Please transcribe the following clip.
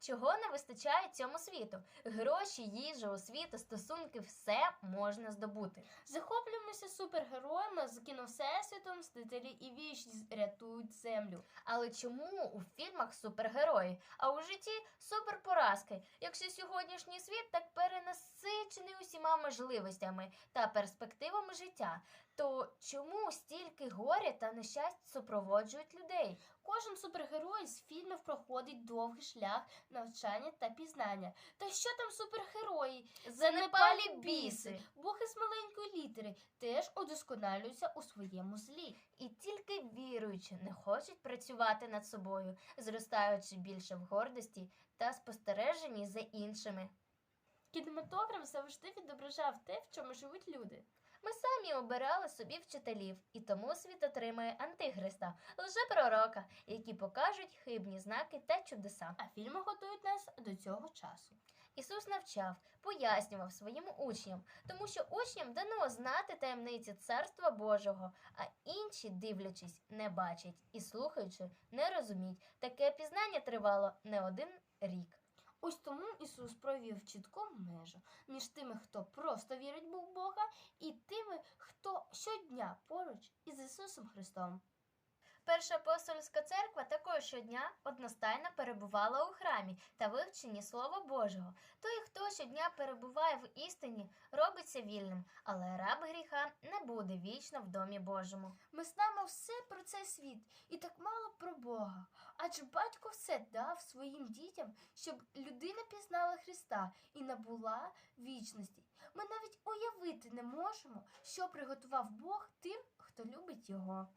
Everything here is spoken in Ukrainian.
чого не вистачає цьому світу. Гроші, їжа, освіта, стосунки все можна здобути. Захоплюємося супергероями з кіновсесвітом, стителі і вічність рятують землю. Але чому у фільмах супергерої, а у житті суперпоразки? Якщо сьогоднішній світ так усіма можливостями та перспективами життя, то чому стільки горя та нещасть супроводжують людей? Кожен супергерой з фільмів проходить довгий шлях навчання та пізнання. Та що там супергерої? Занепалі біси. Бог із маленької літери теж удосконалюються у своєму злі. І тільки віруючі не хочуть працювати над собою, зростаючи більше в гордості та спостереженні за іншими. Кінематограф завжди відображав те, в чому живуть люди. Ми самі обирали собі вчителів, і тому світ отримує антихриста, лжепророка, які покажуть хибні знаки та чудеса. А фільми готують нас до цього часу. Ісус навчав, пояснював своїм учням, тому що учням дано знати таємниці Царства Божого, а інші, дивлячись, не бачать і слухаючи, не розуміють. Таке пізнання тривало не один рік. Ось тому Ісус провів чітку межу між тими, хто просто вірить в Бога, і тими, хто щодня поруч із Ісусом Христом. Перша апостольська церква також щодня одностайно перебувала у храмі та вивченні Слова Божого. Той, хто щодня перебуває в істині, робиться вільним, але раб гріха не буде вічно в домі Божому. Ми знаємо все про цей світ і так мало про Бога. Адже батько все дав своїм дітям, щоб людина пізнала Христа і набула вічності. Ми навіть уявити не можемо, що приготував Бог тим, хто любить його.